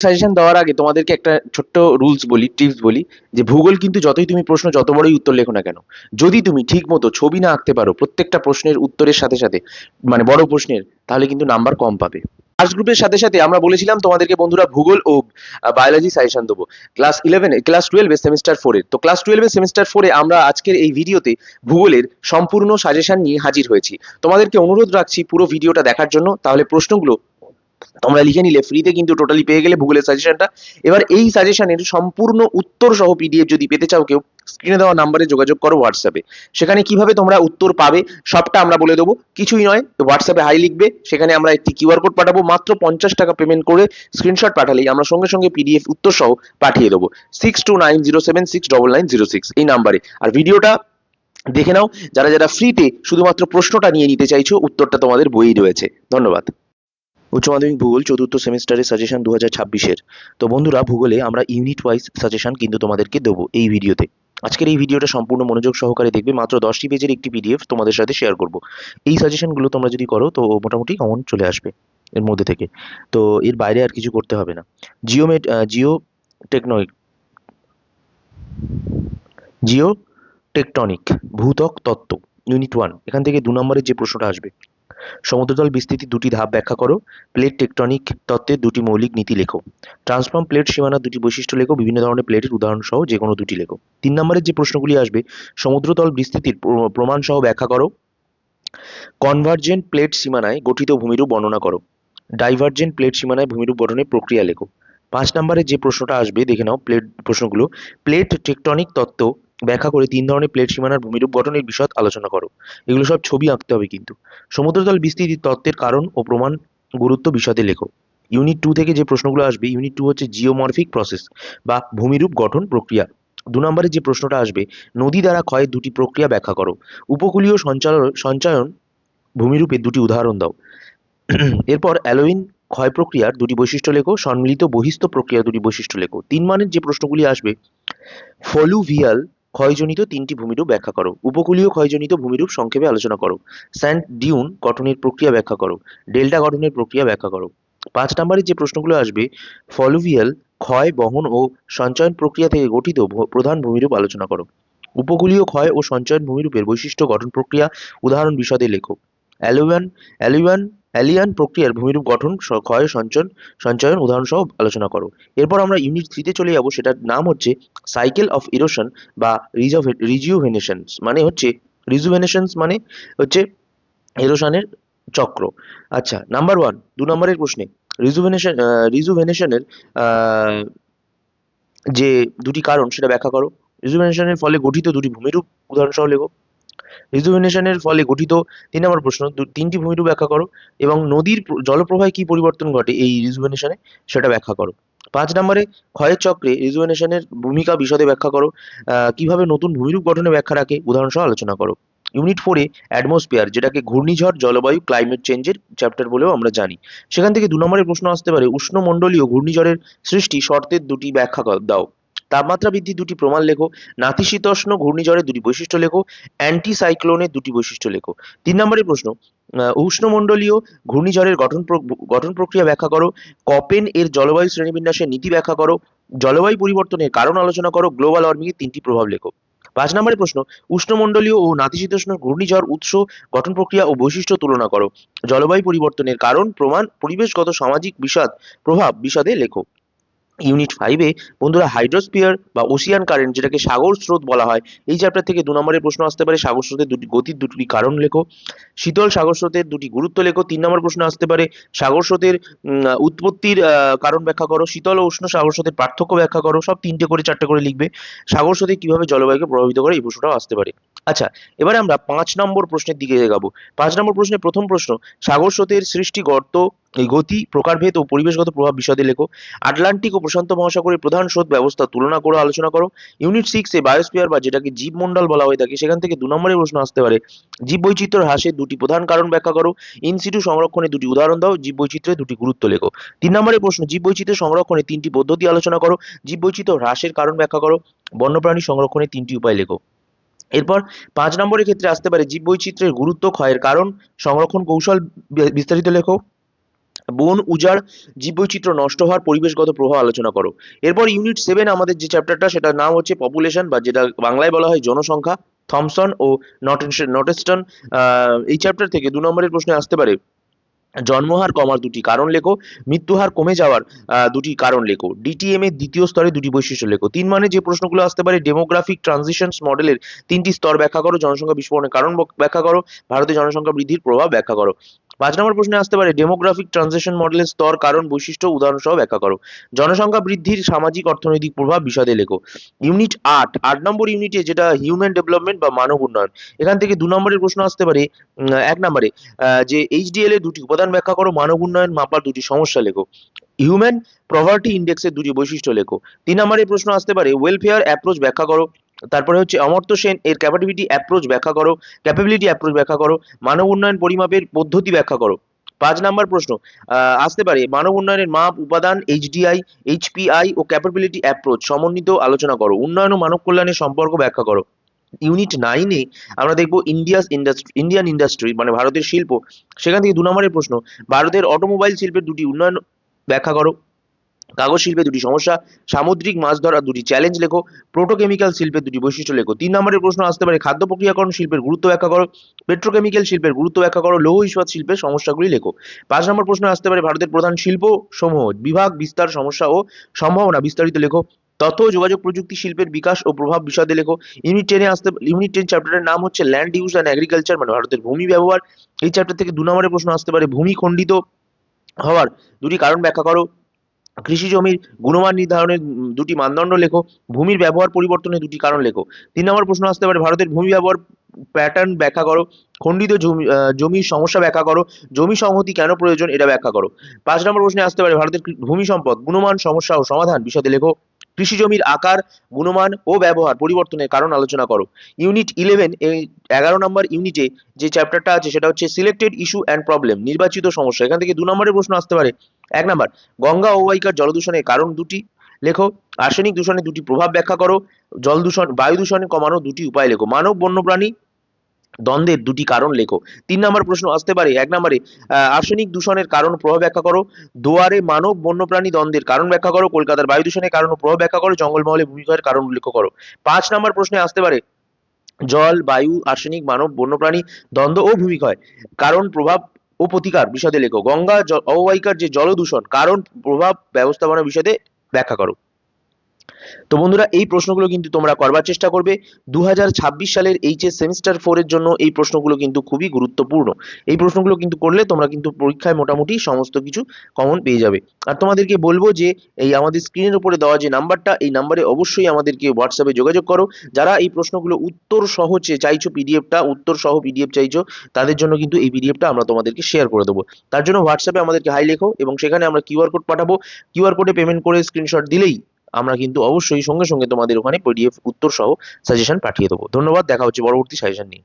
Suggestion দেওয়ার আগে তোমাদেরকে একটা ছোট্ট রুলস বলি টিপস বলি, যে ভূগোল কিন্তু যতই তুমি প্রশ্ন যত বড়ই উত্তর লেখো না কেন, যদি তুমি ঠিক মতো ছবি না আঁকতে পারো প্রত্যেকটা প্রশ্নের উত্তরের সাথে সাথে মানে বড় প্রশ্নের, তাহলে কিন্তু নাম্বার কম পাবে। ফার্স্ট গ্রুপের সাথে সাথে আমরা বলেছিলাম তোমাদেরকে বন্ধুরা ভূগোল ও বায়োলজি সাজেশন দেবো। ক্লাস ইলেভেন ক্লাস টুয়েলভে সেমিস্টার ফোরের তো ক্লাস টুয়েলভে সেমিস্টার ফোরে আমরা আজকের এই ভিডিওতে ভূগোলের সম্পূর্ণ সাজেশন নিয়ে হাজির হয়েছি। তোমাদেরকে অনুরোধ রাখছি পুরো ভিডিওটা দেখার জন্য, তাহলে প্রশ্নগুলো তোমরা লিখে নিলে ফ্রিতে কিন্তু টোটালি পেয়ে গেলে ভূগোলের সাজেশনটা এবার এই সাজেশনের সম্পূর্ণ উত্তর সহ পিডিএফ যদি পেতে চাও, কেউ স্ক্রিনে দেওয়া নাম্বারে যোগাযোগ করো হোয়াটসঅ্যাপে সেখানে কীভাবে তোমরা উত্তর পাবে, সবটা আমরা বলে দেবো। কিছুই নয় হোয়াটসঅ্যাপে হাই লিখবে, সেখানে আমরা একটি কিউআর কোড পাঠাবো, মাত্র পঞ্চাশ টাকা পেমেন্ট করে স্ক্রিনশট পাঠালেই আমরা সঙ্গে সঙ্গে পিডিএফ উত্তর সহ পাঠিয়ে দেবো। Six two nine zero seven six double nine zero six এই নাম্বারে আর ভিডিওটা দেখে নাও, যারা যারা ফ্রিতে শুধুমাত্র প্রশ্নটা নিয়ে নিতে চাইছো, উত্তরটা তোমাদের বইই রয়েছে। ধন্যবাদ। উচ্চ মাধ্যমিক ভূগোল চতুর্থ সেমিস্টারের সাজেশন দু হাজার ছাব্বিশের। তো বন্ধুরা, ভূগোলে আমরা ইউনিট ওয়াইজ সাজেশন কিন্তু তোমাদেরকে দেবো এই ভিডিওতে। আজকের এই ভিডিওটা সম্পূর্ণ মনোযোগ সহকারে দেখবে, মাত্র দশটি পেজের একটি পিডিএফ তোমাদের সাথে শেয়ার করব। এই সাজেশনগুলো তোমরা যদি করো, তো মোটামুটি কমন চলে আসবে এর মধ্যে থেকে। তো এর বাইরে আর কিছু করতে হবে না। জিওমেট জিও টেকননিক জিও টেকটনিক ভূতক তত্ত্ব ইউনিট ওয়ান এখান থেকে দু নম্বরের যে প্রশ্নটা আসবে সমুদ্রতল বিস্তৃতি দুটি ধাপ ব্যাখ্যা করো। প্লেট টেকটনিক তত্ত্বের দুটি মৌলিক নীতি লেখো। ট্রান্সফর্ম প্লেট সীমানার দুটি বৈশিষ্ট্য লেখো। বিভিন্ন ধরনের প্লেটের উদাহরণ সহ যে কোনো দুটি লেখো। তিন নম্বরের যে প্রশ্নগুলি আসবে, সমুদ্রতল বিস্তৃতির প্র- প্রমাণ সহ ব্যাখ্যা করো। কনভার্জেন্ট প্লেট সীমানায় গঠিত ভূমিরূপ বর্ণনা করো। ডাইভার্জেন্ট প্লেট সীমানায় ভূমিরূপ গঠনের প্রক্রিয়া লেখো। পাঁচ নম্বরে যে প্রশ্নটা আসবে, দেখে নাও প্লেট প্রশ্নগুলো। প্লেট টেকটনিক তত্ত্ব ব্যাখ্যা করে তিন ধরনের প্লেট সীমানার ভূমিরূপ গঠনের বিশদ আলোচনা করো। এগুলো সব ছবি আঁকতে হবে কিন্তু। সমুদ্রতল বিস্তৃতির তত্ত্বের কারণ ও প্রমাণ গুরুত্ব বিশদে লেখো। ইউনিট টু থেকে যে প্রশ্নগুলো আসবে ইউনিট টু হচ্ছে জিওমরফিক প্রসেস বা ভূমিরূপ গঠন প্রক্রিয়া। দু নম্বরে যে প্রশ্নটা আসবে, নদী দ্বারা ক্ষয়ের দুটি প্রক্রিয়া ব্যাখ্যা করো। উপকূলীয় সঞ্চালন, সঞ্চয়ন ভূমিরূপের দুটি উদাহরণ দাও। এরপর অ্যালোইন ক্ষয় প্রক্রিয়ার দুটি বৈশিষ্ট্য লেখো, সম্মিলিত বহিস্থ প্রক্রিয়া দুটি বৈশিষ্ট্য লেখো। তিন মানের যে প্রশ্নগুলি আসবে, ফলুভিয়াল ক্ষয়জনিত তিনটি ভূমিরূপ ব্যাখ্যা করো। উপকূলীয় ক্ষয়জনিত ভূমিরূপ সংক্ষেপে আলোচনা করো। স্যান্ড ডিউন গঠনের প্রক্রিয়া ব্যাখ্যা করো। ডেল্টা গঠনের প্রক্রিয়া ব্যাখ্যা করো। পাঁচ নম্বরের যে প্রশ্নগুলো আসবে, ফলুভিয়াল ক্ষয়, বহন ও সঞ্চয়ন প্রক্রিয়া থেকে গঠিত প্রধান ভূমিরূপ আলোচনা করো। উপকূলীয় ক্ষয় ও সঞ্চয়ন ভূমিরূপের বৈশিষ্ট্য গঠন প্রক্রিয়া উদাহরণ বিশদে লেখো। অ্যালুয়ান অ্যালুয়ান অ্যালিয়ান প্রক্রিয়ার ভূমিরূপ গঠন ক্ষয় সঞ্চয়ন সঞ্চয়ন উদাহরণ সহ আলোচনা করো। এরপর আমরা ইউনিট থ্রিতে চলে যাব, সেটার নাম হচ্ছে সাইকেল অফ ইরোশন বা রিজুভেনেশনস মানে হচ্ছে, রিজুভেনেশনস মানে হচ্ছে এরোশনের চক্র। আচ্ছা নাম্বার ওয়ান, দু নম্বরের প্রশ্নে, রিজুভেনেশন রিজুভেনেশনের যে দুটি কারণ, সেটা ব্যাখ্যা করো। রিজুভেনেশনের ফলে গঠিত দুটি ভূমিরূপ উদাহরণ সহ লেখো। রিজুভেনেশনের ফলে গঠিত তিন নম্বর প্রশ্ন তিনটি ভূমিরূপ ব্যাখ্যা করো এবং নদীর প্র- জলপ্রবাহে কি পরিবর্তন ঘটে এই রিজুভেনেশনে সেটা ব্যাখ্যা করো। পাঁচ নম্বরে ক্ষয়ের চক্রে রিজুভেনেশনের ভূমিকা বিশদে ব্যাখ্যা করো কীভাবে নতুন ভূমিরূপ গঠনে ব্যাখ্যা রাখে উদাহরণ সহ আলোচনা করো। ইউনিট ফোরে অ্যাটমসফিয়ার যেটাকে ঘূর্ণিঝড়, জলবায়ু ক্লাইমেট চেঞ্জের চ্যাপ্টার বলেও আমরা জানি। সেখান থেকে দু নম্বরের প্রশ্ন আসতে পারে, উষ্ণমণ্ডলীয় ঘূর্ণিঝড়ের সৃষ্টি শর্তের দুটি ব্যাখ্যা দাও। তাপমাত্রা বৃদ্ধির দুটি প্রমাণ লেখো। নাতিশীতোষ্ণ ঘূর্ণিঝড়ের দুটি বৈশিষ্ট্য লেখো। অ্যান্টি সাইক্লোনের দুটি বৈশিষ্ট্য লেখো। তিন নম্বরের প্রশ্ন উষ্ণমণ্ডলীয় ঘূর্ণিঝড়ের গঠন গঠন প্রক্রিয়া ব্যাখ্যা করো। কপেন এর জলবায়ু শ্রেণীবিন্যাসের নীতি ব্যাখ্যা করো। জলবায়ু পরিবর্তনের কারণ আলোচনা করো। গ্লোবাল ওয়ার্মিং এর তিনটি প্রভাব লেখো। পাঁচ নম্বরের প্রশ্ন, উষ্ণমণ্ডলীয় ও নাতিশীতোষ্ণ ঘূর্ণিঝড় উৎস, গঠন প্রক্রিয়া ও বৈশিষ্ট্য তুলনা করো। জলবায়ু পরিবর্তনের কারণ, প্রমাণ, পরিবেশগত সামাজিক বিষাদ, প্রভাব বিষাদে লেখো। ইউনিট ফাইভে বন্ধুরা হাইড্রোস্পিয়ার বা ওশিয়ান কারেন্ট যেটাকে সাগর স্রোত বলা হয়, এই চ্যাপ্টার থেকে দু নম্বরের প্রশ্ন আসতে পারে। সাগর স্রোতের দুটি গতির দুটি কারণ লেখো। শীতল সাগর স্রোতের দুটি গুরুত্ব লেখো, তিন নম্বর প্রশ্ন আসতে পারে। সাগর স্রোতের উৎপত্তির কারণ ব্যাখ্যা করো। শীতল ও উষ্ণ সাগর স্রোতের পার্থক্য ব্যাখ্যা করো। সব তিনটে করে, চারটে করে লিখবে। সাগর স্রোতে কীভাবে জলবায়ুকে প্রভাবিত করে, এই প্রশ্নটাও আসতে পারে। আচ্ছা এবারে আমরা পাঁচ নম্বর প্রশ্নের দিকে এগাবো পাঁচ নম্বর প্রশ্নের প্রথম প্রশ্ন, সাগর স্রোতের সৃষ্টি গর্ত গতি, প্রকারভেদ ও পরিবেশগত প্রভাব বিশদে লেখো। আটলান্টিক ও প্রশান্ত মহাসাগরের প্রধান স্রোত ব্যবস্থা তুলনা করে আলোচনা করো। ইউনিট সিক্স এ বায়োস্ফিয়ার বা যেটাকে জীবমণ্ডল বলা হয়ে থাকে, সেখান থেকে দু নম্বরের প্রশ্ন আসতে পারে। জীব জীববৈচিত্র্য হ্রাসের দুটি প্রধান কারণ ব্যাখ্যা করো। ইনসিটু সংরক্ষণে দুটি উদাহরণ দাও জীব জীববৈচিত্র্যের দুটি গুরুত্ব লেখো। তিন নম্বরের প্রশ্ন, জীববৈচিত্র্য সংরক্ষণে তিনটি পদ্ধতি আলোচনা করো। জীব জীববৈচিত্র্য হ্রাসের কারণ ব্যাখ্যা করো। বন্যপ্রাণী সংরক্ষণে তিনটি উপায় লেখো। এরপর পাঁচ নম্বরের ক্ষেত্রে আসতে পারে জীববৈচিত্র্যের গুরুত্ব ক্ষয়ের কারণ, সংরক্ষণ কৌশল বিস্তারিত লেখো। বন, উজাড়, জীববৈচিত্র্য নষ্ট হওয়ার পরিবেশগত প্রভাব আলোচনা করো। এরপর ইউনিট সেভেন আমাদের যে চ্যাপ্টারটা সেটার নাম হচ্ছে পপুলেশন বা যেটা বাংলায় বলা হয় জনসংখ্যা থমসন ও নটেস্টন এই চ্যাপ্টার থেকে দু নম্বরের প্রশ্নে আসতে পারে। জন্মহার কমার দুটি। কারণ লেখো মৃত্যুহার কমে যাওয়ার দুটি কারণ লেখো। ডিটিএম এর দ্বিতীয় স্তরে দুটি বৈশিষ্ট্য লেখো। তিন মানে যে প্রশ্নগুলো আসতে পারে ডেমোগ্রাফিক ট্রানজিশন মডেলের তিনটি স্তর ব্যাখ্যা করো, জনসংখ্যা বিস্ফোরণের কারণ ব্যাখ্যা করো, ভারতের জনসংখ্যা বৃদ্ধির প্রভাব ব্যাখ্যা করো। পাঁচ নম্বর প্রশ্নে আসতে পারে ডেমোগ্রাফিক ট্রানজিশন মডেলের স্তর, কারণ, বৈশিষ্ট্য উদাহরণ সহ ব্যাখ্যা করো। জনসংখ্যা বৃদ্ধির সামাজিক অর্থনৈতিক প্রভাব বিশদে লেখো। ইউনিট আট আট নম্বর ইউনিটে যেটা হিউম্যান ডেভেলপমেন্ট বা মানব উন্নয়ন, এখান থেকে দু নম্বরের প্রশ্ন আসতে পারে এক নম্বরে যে এইচডিএল এর দুটি উপাদান ব্যাখ্যা করো, মানব উন্নয়ন মাপার দুটি সমস্যা লেখো। হিউম্যান প্রভার্টি ইন্ডেক্সের দুটি বৈশিষ্ট্য লেখো। তিন নম্বরের প্রশ্ন আসতে পারে ওয়েলফেয়ার অ্যাপ্রোচ ব্যাখ্যা করো তারপরে হচ্ছে অমর্ত্য সেন, এর ক্যাপাবিলিটি অ্যাপ্রোচ ব্যাখ্যা করো ক্যাপাবিলিটি অ্যাপ্রোচ ব্যাখ্যা করো, মানব উন্নয়ন পরিমাপের পদ্ধতি ব্যাখ্যা করো। পাঁচ নাম্বার প্রশ্ন আসতে পারে, মানব উন্নয়নের মাপ, উপাদান এইচডিআই এইচপিআই ও ক্যাপাবিলিটি অ্যাপ্রোচ সমন্বিত আলোচনা করো, উন্নয়ন ও মানব কল্যাণের সম্পর্ক ব্যাখ্যা করো। ইউনিট নাইনে আমরা দেখব ইন্ডিয়াস ইন্ডাস্ট্রি ইন্ডিয়ান ইন্ডাস্ট্রি মানে ভারতের শিল্প। সেখান থেকে দু নম্বরের প্রশ্ন, ভারতের অটোমোবাইল শিল্পের দুটি উন্নয়ন ব্যাখ্যা করো। কাগজ শিল্পে দুটি সমস্যা, সামুদ্রিক মাছ ধরার দুটি চ্যালেঞ্জ লেখো প্রোটোকেমিক্যাল শিল্পের দুটি বৈশিষ্ট্য লেখো। তিন নম্বরের প্রশ্ন আসতে পারে, খাদ্য প্রক্রিয়াকরণ শিল্পের গুরুত্ব ব্যাখ্যা করো পেট্রোকেমিক্যাল শিল্পের গুরুত্ব ব্যাখ্যা করো, লৌহ ইস্পাত শিল্পের সমস্যাগুলি লেখো। পাঁচ নম্বর প্রশ্ন আসতে পারে, ভারতের প্রধান শিল্প সমূহ, বিভাগ, বিস্তার, সমস্যা ও সম্ভাবনা বিস্তারিত লেখো। তথ্য যোগাযোগ প্রযুক্তি শিল্পের বিকাশ ও প্রভাব বিষয়ে লেখো। ইউনিট টেনে আসতে, ইউনিট টেন চ্যাপ্টারের নাম হচ্ছে ল্যান্ড ইউজ অ্যান্ড এগ্রিকালচার মানে ভারতের ভূমি ব্যবহার। এই চ্যাপ্টার থেকে দু নম্বরের প্রশ্ন আসতে পারে, ভূমি খণ্ডিত হওয়ার দুটি কারণ ব্যাখ্যা করো। কৃষি জমির গুণমান নির্ধারণের দুটি মানদণ্ড লেখো, ভূমির ব্যবহার পরিবর্তনের দুটি কারণ লেখো। তিন নম্বর প্রশ্ন আসতে পারে, ভারতের ভূমি ব্যবহার প্যাটার্ন ব্যাখ্যা করো, খণ্ডিত জমি জমির সমস্যা ব্যাখ্যা করো, জমি সংহতি কেন প্রয়োজন এটা ব্যাখ্যা করো। পাঁচ নম্বর প্রশ্নে আসতে পারে, ভারতের ভূমি সম্পদ, গুণমান সমস্যা ও সমাধান বিশদে লেখো। কৃষি জমির আকার, গুণমান ও ব্যবহার পরিবর্তনের কারণ আলোচনা করো। ইউনিট ইলেভেন এই এগারো নম্বর ইউনিটে যে চ্যাপ্টারটা আছে, সেটা হচ্ছে সিলেক্টেড ইস্যু অ্যান্ড প্রবলেম নির্বাচিত সমস্যা। এখান থেকে দু নম্বরের প্রশ্ন আসতে পারে। এক নম্বর, গঙ্গা অববাহিকার জলদূষণের কারণ দুটি। লেখো, আর্সেনিক দূষণের দুটি প্রভাব ব্যাখ্যা করো। জল দূষণ, বায়ু দূষণ কমানোর দুটি উপায় লেখো। মানব, বন্যপ্রাণী দ্বন্দ্বের দুটি কারণ লেখো। তিন নম্বর প্রশ্ন আসতে পারে, এক নম্বরে আর্সেনিক দূষণের কারণ প্রভাব ব্যাখ্যা করো। দুয়ারে মানব বন্যপ্রাণী দ্বন্দ্বের কারণ ব্যাখ্যা করো। কলকাতার বায়ু দূষণের কারণ প্রভাব ব্যাখ্যা করো। জঙ্গলমহলে ভূমিক্ষয়ের কারণ উল্লেখ করো। পাঁচ নম্বর প্রশ্নে আসতে পারে, জল, বায়ু আর্সেনিক মানব বন্যপ্রাণী দ্বন্দ্ব ও ভূমিক্ষয় কারণ, প্রভাব ও প্রতিকার বিশদে লেখো। গঙ্গা অববাহিকার যে জলদূষণ, কারণ, প্রভাব ব্যবস্থাপনা বিশদে ব্যাখ্যা করো। তো বন্ধুরা, এই প্রশ্নগুলো কিন্তু তোমরা করবার চেষ্টা করবে। দু হাজার ছাব্বিশ সালের এইচএস সেমিস্টার ফোর এর জন্য এই প্রশ্নগুলো কিন্তু খুবই গুরুত্বপূর্ণ। এই প্রশ্নগুলো কিন্তু করলে তোমরা কিন্তু পরীক্ষায় মোটামুটি সমস্ত কিছু কমন পেয়ে যাবে। আর তোমাদেরকে বলব যে, এই আমাদের স্ক্রিনের উপরে দেওয়া যে নাম্বারটা, এই নাম্বারে অবশ্যই আমাদেরকে হোয়াটসঅ্যাপে যোগাযোগ করো। যারা এই প্রশ্নগুলো উত্তর সহ চাইছো পিডিএফটা উত্তর সহ পিডিএফ চাইছো, তাদের জন্য কিন্তু এই পিডিএফটা আমরা তোমাদেরকে শেয়ার করে দেবো। তার জন্য হোয়াটসঅ্যাপে আমাদেরকে হাই লেখো এবং সেখানে আমরা কিউআর কোড পাঠাবো। কিউআর কোডে পেমেন্ট করে স্ক্রিনশট দিলেই আমরা কিন্তু অবশ্যই সঙ্গে সঙ্গে তোমাদের ওখানে পিডিএফ উত্তর সহ সাজেশন পাঠিয়ে দেবো। ধন্যবাদ, দেখা হচ্ছে পরবর্তী সাজেশন নিয়ে।